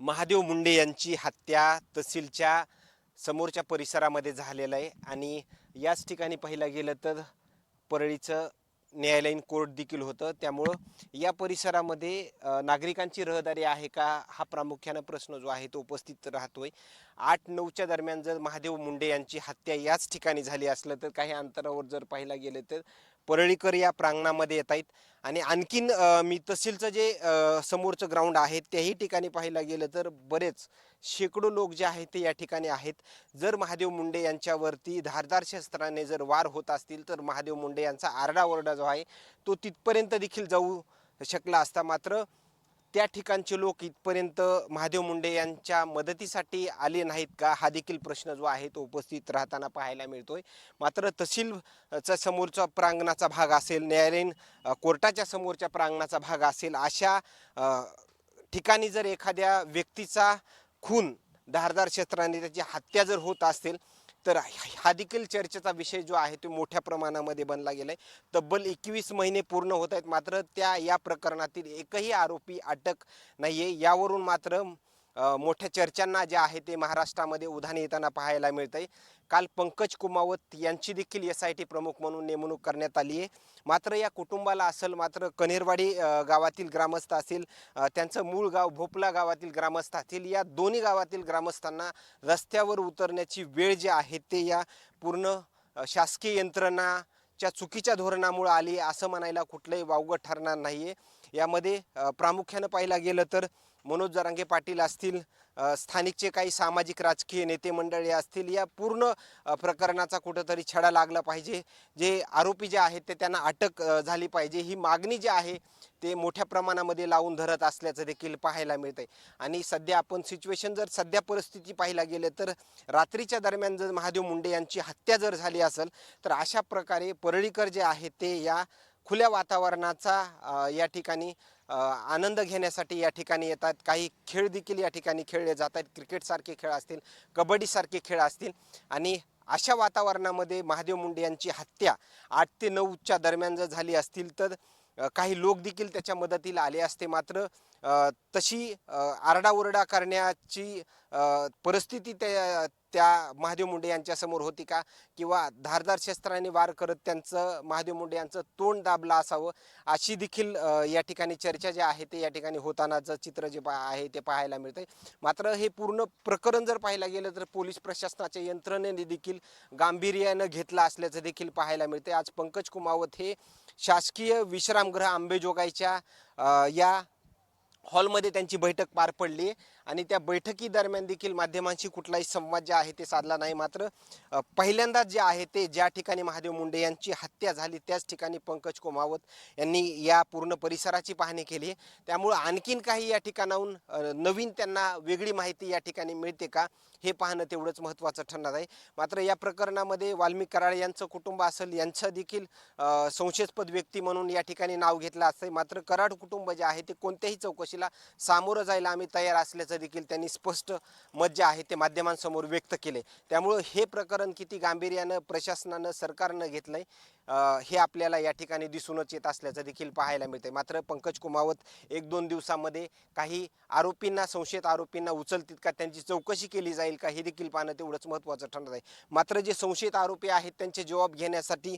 महादेव मुंडे यांची हत्या तहसीलच्या समोरच्या परिसरामध्ये झालेलं आहे आणि याच ठिकाणी पाहिलं गेलं तर परळीचं न्यायालयीन कोर्ट देखील होतं. त्यामुळं या परिसरामध्ये नागरिकांची रहदारी आहे का हा प्रामुख्यानं प्रश्न जो आहे तो उपस्थित राहतोय. आठ नऊच्या दरम्यान जर महादेव मुंडे यांची हत्या याच ठिकाणी झाली असलं तर काही अंतरावर जर पाहिलं गेलं तर परळीकर या प्रांगणामध्ये येत आहेत. आणि आणखीन मी तहसीलचं जे समोरचं ग्राउंड आहे त्याही ठिकाणी पाहायला गेलं तर बरेच शेकडो लोक जे आहेत ते या ठिकाणी आहेत. जर महादेव मुंडे यांच्यावरती धारदार शस्त्राने जर वार होत असतील तर महादेव मुंडे यांचा आरडाओरडा जो आहे तो तिथपर्यंत देखील जाऊ शकला असता. मात्र त्या ठिकाणचे लोक इथपर्यंत महादेव मुंडे यांच्या मदतीसाठी आले नाहीत का? हा देखील प्रश्न जो आहे तो उपस्थित राहताना पाहायला मिळतोय. मात्र तहसीलचा समोरचा प्रांगणाचा भाग असेल न्यायालयीन कोर्टाच्या समोरच्या प्रांगणाचा भाग असेल अशा ठिकाणी जर एखाद्या व्यक्तीचा खून धारदार क्षेत्राने त्याची हत्या जर होत असेल तर हा देखील चर्चेचा विषय जो आहे तो मोठ्या प्रमाणामध्ये बनला गेला आहे तब्बल एकवीस महिने पूर्ण होत आहेत. मात्र त्या या प्रकरणातील एकही आरोपी अटक नाही आहे यावरून मात्र मोठ्या चर्चांना जे आहे ते महाराष्ट्रामध्ये उधाण येताना पाहायला मिळतंय. काल पंकज कुमावत यांची देखील एस आय टी प्रमुख म्हणून नेमणूक करण्यात आली आहे. मात्र या कुटुंबाला असेल मात्र कनेरवाडी गावातील ग्रामस्थ असेल त्यांचं मूळ गाव भोपला गावातील ग्रामस्थ असतील या दोन्ही गावातील ग्रामस्थांना रस्त्यावर उतरण्याची वेळ जी आहे ते या पूर्ण शासकीय शासकीय यंत्रणाच्या चुकीच्या धोरणामुळे आली असं म्हणायला कुठलंही वावगं ठरणार नाही आहे यामध्ये प्रामुख्यानं पाहिलं गेलं तर मनोज जरांगे पाटील असतील स्थानिकचे काही सामाजिक राजकीय नेते मंडळी असतील या पूर्ण प्रकरणाचा कुठंतरी छडा लागला पाहिजे. जे आरोपी जे आहेत ते त्यांना अटक झाली पाहिजे. ही मागणी जी आहे ते मोठ्या प्रमाणामध्ये लावून धरत असल्याचं देखील पाहायला मिळतं आहे आणि सध्या आपण सिच्युएशन जर सध्या परिस्थिती पाहायला गेलं तर रात्रीच्या दरम्यान जर महादेव मुंडे यांची हत्या जर झाली असेल तर अशा प्रकारे परळीकर जे आहेत ते या खुल्या वातावरणाचा या ठिकाणी आनंद घेण्यासाठी या ठिकाणी येतात. काही खेळ देखील या ठिकाणी खेळले जातात. क्रिकेटसारखे खेळ असतील कबड्डीसारखे खेळ असतील आणि अशा वातावरणामध्ये महादेव मुंडे यांची हत्या आठ ते नऊच्या दरम्यान जर झाली असतील तर काही लोक देखील त्याच्या मदतीला आले असते. मात्र तशी आरडाओरडा करण्याची परिस्थिती त्या त्या महादेव मुंडे यांच्यासमोर होती का? किंवा धारदार शस्त्राने वार करत त्यांचं महादेव मुंडे यांचं तोंड दाबलं असावं? अशी देखील या ठिकाणी चर्चा जी आहे ते या ठिकाणी होतानाचं चित्र जे पा- आहे ते पाहायला मिळतंय. मात्र हे पूर्ण प्रकरण जर पाहायला गेलं तर पोलीस प्रशासनाच्या यंत्रणेने देखील गांभीर्यानं घेतलं असल्याचं देखील पाहायला मिळते आज पंकज कुमावत हे शासकीय विश्रामगृह आंबेजोगाईच्या या हॉलमध्ये त्यांची बैठक पार पडली. आणि त्या बैठकी दरम्यान देखील माध्यमांशी कुठलाही संवाद जे आहे ते साधला नाही. मात्र पहिल्यांदाच जे आहे ते ज्या ठिकाणी महादेव मुंडे यांची हत्या झाली त्याच ठिकाणी पंकज कोमावत यांनी या पूर्ण परिसराची पाहणी केली. त्यामुळं आणखीन काही या ठिकाणाहून नवीन त्यांना वेगळी माहिती या ठिकाणी मिळते का हे पाहणं तेवढंच महत्त्वाचं ठरणार आहे. मात्र या प्रकरणामध्ये वाल्मिक कराळे यांचं कुटुंब असेल यांचं देखील संशयास्पद व्यक्ती म्हणून या ठिकाणी नाव घेतलं असतं मात्र कराड कुटुंब जे आहे ते कोणत्याही चौकशीला सामोरं जायला आम्ही तयार असल्याचं देखील त्यांनी स्पष्ट मत जे आहे ते माध्यमांसमोर व्यक्त केले. त्यामुळं हे प्रकरण किती गांभीर्यानं प्रशासनानं सरकारनं घेतलंय हे आपल्याला या ठिकाणी दिसूनच येत असल्याचं देखील पाहायला मिळतंय. मात्र पंकज कुमावत एक दोन दिवसामध्ये काही आरोपींना संशयित आरोपींना उचलतील का त्यांची चौकशी केली जाईल का हे देखील पाहणं तेवढंच महत्त्वाचं ठरणार आहे. मात्र जे संशयित आरोपी आहेत त्यांचे जबाब घेण्यासाठी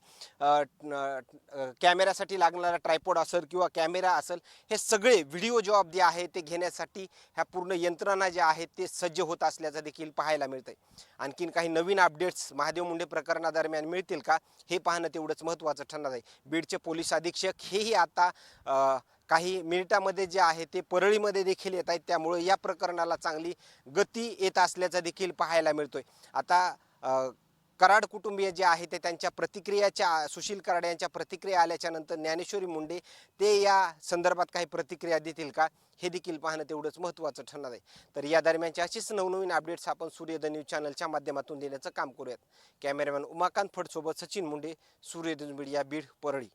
कॅमेऱ्यासाठी लागणारा ट्रायपॉड असेल किंवा कॅमेरा असेल हे सगळे व्हिडिओ जॉब जे आहे ते घेण्यासाठी ह्या पूर्ण यंत्रणा ज्या आहेत ते सज्ज होत असल्याचं देखील पाहायला मिळतंय. आणखीन काही नवीन अपडेट्स महादेव मुंडे प्रकरणादरम्यान मिळतील का हे पाहणं तेवढंच महत्त्वाचं ठरणार आहे. बीडचे पोलीस अधीक्षक हेही आता काही मिनिटामध्ये जे आहे ते परळीमध्ये देखील येत आहेत. त्यामुळे या प्रकरणाला चांगली गती येत असल्याचं देखील पाहायला मिळतोय. आता कराड कुटुंबीय जे आहे ते त्यांच्या प्रतिक्रियाच्या सुशील कराड यांच्या प्रतिक्रिया आल्याच्यानंतर ज्ञानेश्वरी मुंडे ते या संदर्भात काही प्रतिक्रिया देतील का? हे देखील पाहणं तेवढंच महत्त्वाचं ठरणार आहे. तर या दरम्यानच्या अशीच नवनवीन अपडेट्स आपण सूर्योदय न्यूज चॅनलच्या माध्यमातून देण्याचं काम करूयात. कॅमेरामॅन उमाकांत फडसोबत सचिन मुंडे सूर्योदय मीडिया बीड परळी.